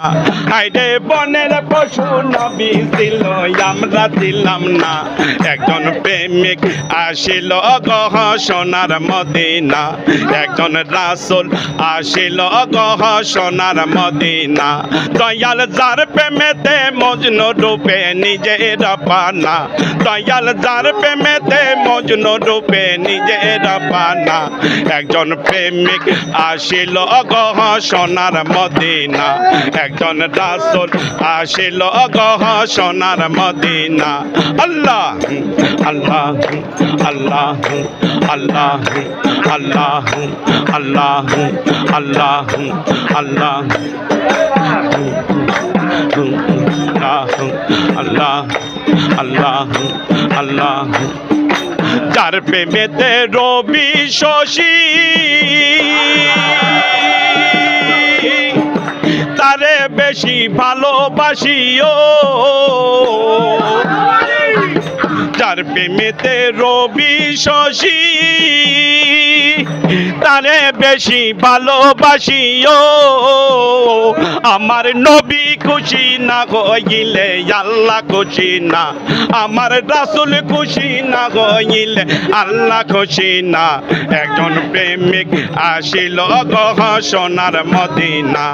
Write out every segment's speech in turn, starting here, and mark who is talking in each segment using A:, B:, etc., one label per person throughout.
A: হাইরে বনের পশু নবী ছিল, আমরা দিলাম না। একজন প্রেমিক আসিল গহ সোনার মদিনা। একজন রাসুল আসিল গহ সোনার মদিনা। দয়াল যার প্রেমেতে মজনু রূপে নিজের পানা। দয়াল যার প্রেমেতে মজনু রূপে নিজের পানা। একজন প্রেমিক আসিল গহ সোনার মদিনা। একজন রাসুল আসিল গহ সোনার মদিনা আল্লাহ আল্লাহ আল্লাহ আল্লাহ আল্লাহ আল্লাহ আল্লাহ আল্লাহ আল্লাহ আল্লাহ আল্লাহ যার প্রেমেতে রবি শশী তারে বেশি ভালোবাসিও যার প্রেমেতে রবি শশী। তারে বেশি ভালোবাসিও আমার নবী খুশি না হইলে আল্লাহ খুশি না। আমার রাসুল খুশি না হইলে আল্লাহ খুশি না। একজন প্রেমিক আসিল গহ সোনার মদিনা।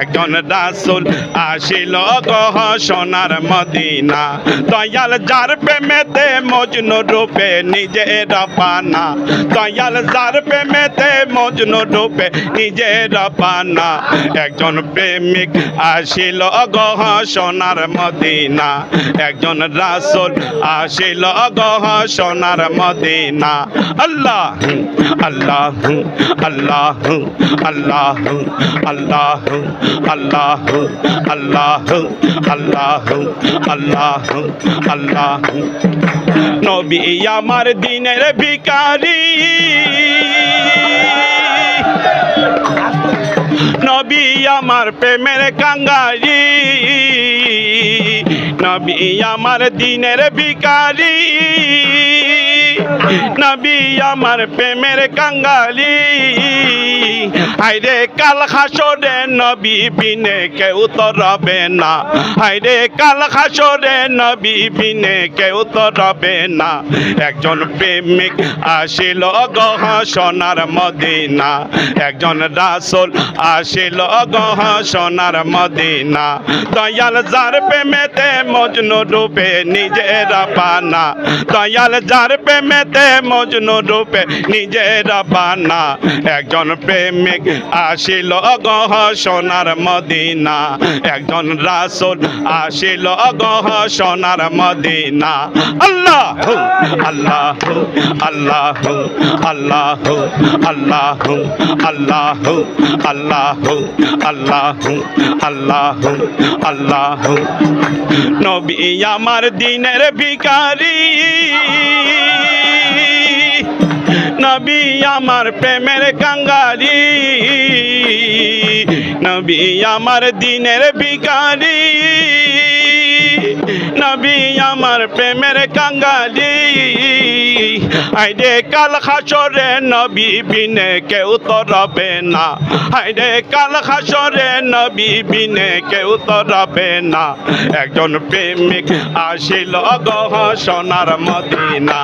A: একজন রাসুল আসিল গহ সোনার মদিনা। দয়াল যার প্রেমেতে মজনু রূপে নিজের পানা। দয়াল যার প্রেমেতে মজনু রূপে নিজের পানা। একজন প্রেমিক আসিল গহ সোনার মদিনা। একজন রাসুল আসিল গহ সোনার মদিনা। আল্লাহ আল্লাহ আল্লাহ আল্লাহ আল্লাহ আল্লাহ আল্লাহ আল্লাহ আল্লাহ আল্লাহ। নবী আমার দিনের ভিকারি নবী আমার প্রেমের কাঙ্গারি নবী আমার দিনের ভিকারি নবী আমার প্রেমের কাঙ্গালি। হাইরে কাল খাসরে নবী বিনে কেউ তো রবে না। হাইরে কাল খাসরে নবী বিনে কেউ তো রবে না। একজন প্রেমিক আসিল গহ সোনার মদিনা। একজন রাসুল আসিল গহ সোনার মদিনা। দয়াল যার প্রেমেতে মজনু রূপে নিজের পানা দয়াল যার প্রেমেতে মজনু রূপে নিজের পানা একজন প্রেমিক আসিল গহ সোনার মদিনা। একজন রাসুল আসিল গহ সোনার মদিনা। আল্লাহ আল্লাহ আল্লাহ আল্লাহ আল্লাহ আল্লাহ আল্লাহ আল্লাহ আল্লাহ আল্লাহ নবী আমার দিনের ভিকারি নবী আমার প্রেমের কাঙ্গারি নবী আমার দিনের ভিকারি নবী আমার প্রেমের কাঙ্গালি। আইরে কাল খাসরে নবী বিনে কেউ তো রবে না। আইরে কাল খাসরে নবী বিনে কেউ তো রবে না। একজন প্রেমিক আসিল গহ সোনার মদিনা।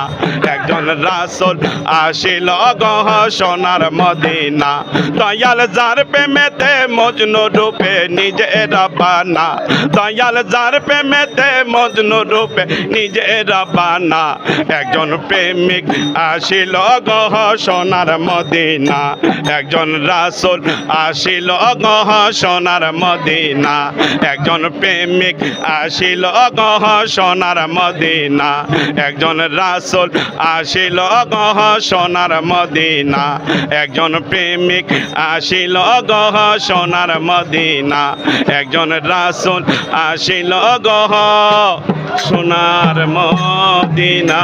A: একজন রাসুল আসিল গহ সোনার মদিনা। দয়াল যার প্রেমেতে মজনু রূপে নিজের বানা। দয়াল যার প্রেমেতে মজনু রূপে নিজের বানা। একজন প্রেমিক আসিল গহ সোনার মদিনা। একজন রাসুল আসিল গহ সোনার মদিনা। একজন প্রেমিক আসিল গহ সোনার মদিনা। একজন রাসুল আসিল গহ সোনার মদিনা। একজন প্রেমিক আসিল গহ সোনার মদিনা। একজন রাসুল আসিল গহ সোনার মদিনা।